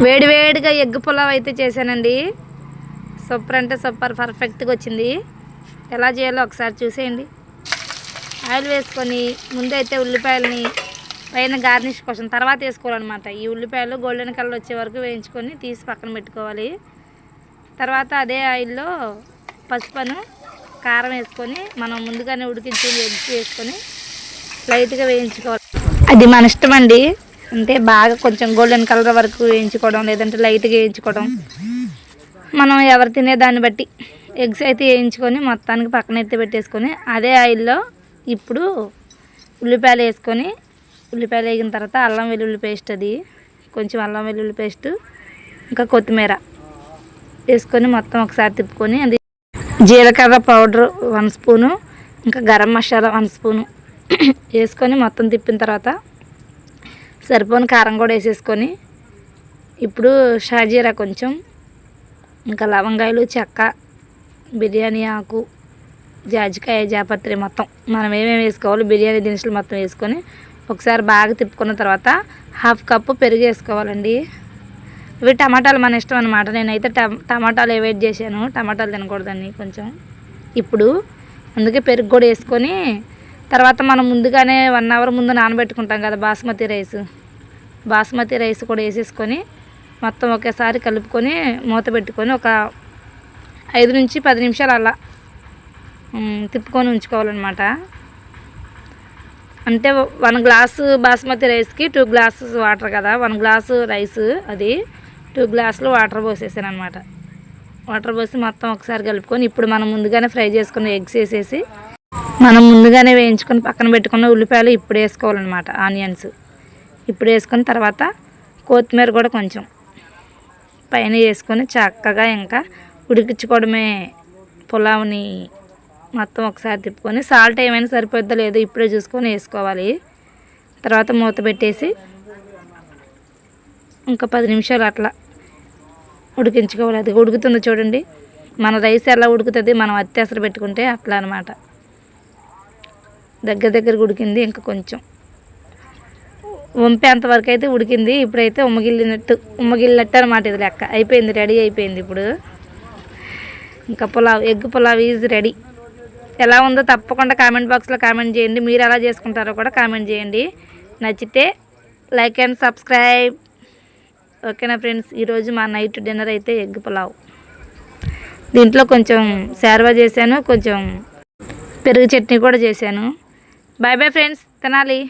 వేడివేడిగా ఎగ్ పులావ్ అయితే చేశానండి. సూపర్ అంటే సూపర్ పర్ఫెక్ట్గా వచ్చింది. ఎలా చేయాలో ఒకసారి చూసేయండి. ఆయిల్ వేసుకొని ముందైతే ఉల్లిపాయలని పైన గార్నిష్ కోసం తర్వాత వేసుకోవాలన్నమాట. ఈ ఉల్లిపాయలు గోల్డెన్ కలర్ వచ్చే వరకు వేయించుకొని తీసి పక్కన పెట్టుకోవాలి. తర్వాత అదే ఆయిల్లో పసుపును కారం వేసుకొని మనం ముందుగానే ఉడికించి వేసుకొని లైట్గా వేయించుకోవాలి. అది మన ఇష్టం అండి. అంటే బాగా కొంచెం గోల్డెన్ కలర్ వరకు వేయించుకోవడం లేదంటే లైట్గా వేయించుకోవడం. మనం ఎవరు తినే దాన్ని బట్టి ఎగ్స్ అయితే వేయించుకొని మొత్తానికి పక్కన ఎత్తి పెట్టేసుకొని అదే ఆయిల్లో ఇప్పుడు ఉల్లిపాయలు వేసుకొని ఉల్లిపాయలు వేగిన తర్వాత అల్లం వెల్లుల్లి పేస్ట్ అది కొంచెం అల్లం వెల్లుల్లి పేస్ట్ ఇంకా కొత్తిమీర వేసుకొని మొత్తం ఒకసారి తిప్పుకొని అది జీలకర్ర పౌడర్ వన్ స్పూను ఇంకా గరం మసాలా వన్ స్పూను వేసుకొని మొత్తం తిప్పిన తర్వాత సరిపోని కారం కూడా వేసేసుకొని ఇప్పుడు షాజీరా కొంచెం ఇంకా లవంగాయలు చెక్క బిర్యానీ ఆకు జాజికాయ జాపత్రి మొత్తం. మనం ఏమేమి వేసుకోవాలి బిర్యానీ దినుసులు మొత్తం వేసుకొని ఒకసారి బాగా తిప్పుకున్న తర్వాత హాఫ్ కప్పు పెరుగు వేసుకోవాలండి. ఇవి టమాటాలు మన ఇష్టం అనమాట నేనైతే టమాటాలు వెయిట్ చేశాను. టమాటాలు తినకూడదని కొంచెం. ఇప్పుడు అందుకే పెరుగు కూడా వేసుకొని తర్వాత మనం ముందుగానే వన్ అవర్ ముందు నానబెట్టుకుంటాం కదా బాస్మతి రైస్. బాస్మతి రైస్ కూడా వేసేసుకొని మొత్తం ఒకేసారి కలుపుకొని మూత పెట్టుకొని ఒక ఐదు నుంచి పది నిమిషాలు అలా తిప్పుకొని ఉంచుకోవాలన్నమాట. అంటే వన్ గ్లాసు బాస్మతి రైస్కి టూ గ్లాసెస్ వాటర్ కదా వన్ గ్లాసు రైస్ అది టూ గ్లాసులు వాటర్ పోసేసాను అనమాట వాటర్ పోసి మొత్తం ఒకసారి కలుపుకొని ఇప్పుడు మనం ముందుగానే ఫ్రై చేసుకున్న ఎగ్స్ వేసేసి మనం ముందుగానే వేయించుకొని పక్కన పెట్టుకున్న ఉల్లిపాయలు ఇప్పుడు వేసుకోవాలన్నమాట ఆనియన్స్. ఇప్పుడు వేసుకున్న తర్వాత కొత్తిమీర కూడా కొంచెం పైన వేసుకొని చక్కగా ఇంకా ఉడికించుకోవడమే పులావ్ని మొత్తం ఒకసారి తిప్పుకొని సాల్ట్ ఏమైనా సరిపోద్దో లేదో ఇప్పుడే చూసుకొని వేసుకోవాలి. తర్వాత మూత పెట్టేసి ఇంకా పది నిమిషాలు అట్లా ఉడికించుకోవాలి. అది ఉడుకుతుంది చూడండి. మన రైస్ ఎలా ఉడుకుతుంది మనం అత్యవసర పెట్టుకుంటే అట్లా అనమాట దగ్గర దగ్గర ఉడికింది ఇంకా కొంచెం. వంపేంత వరకు అయితే ఉడికింది. ఇప్పుడైతే ఉమ్మగిల్లినట్టు ఉమ్మగిల్లినట్టు అనమాట ఇది లెక్క. అయిపోయింది రెడీ అయిపోయింది ఇప్పుడు. ఇంకా pulao egg pulao is ready. ఎలా ఉందో తప్పకుండా కామెంట్ బాక్స్లో కామెంట్ చేయండి. మీరు ఎలా చేసుకుంటారో కూడా కామెంట్ చేయండి. నచ్చితే లైక్ అండ్ సబ్స్క్రైబ్. ఓకేనా ఫ్రెండ్స్? ఈరోజు మా నైట్ డిన్నర్ అయితే ఎగ్ పులావ్. దీంట్లో కొంచెం శార్వా చేశాను కొంచెం పెరుగు చట్నీ కూడా చేశాను. బాయ్ బాయ్ ఫ్రెండ్స్ తినాలి.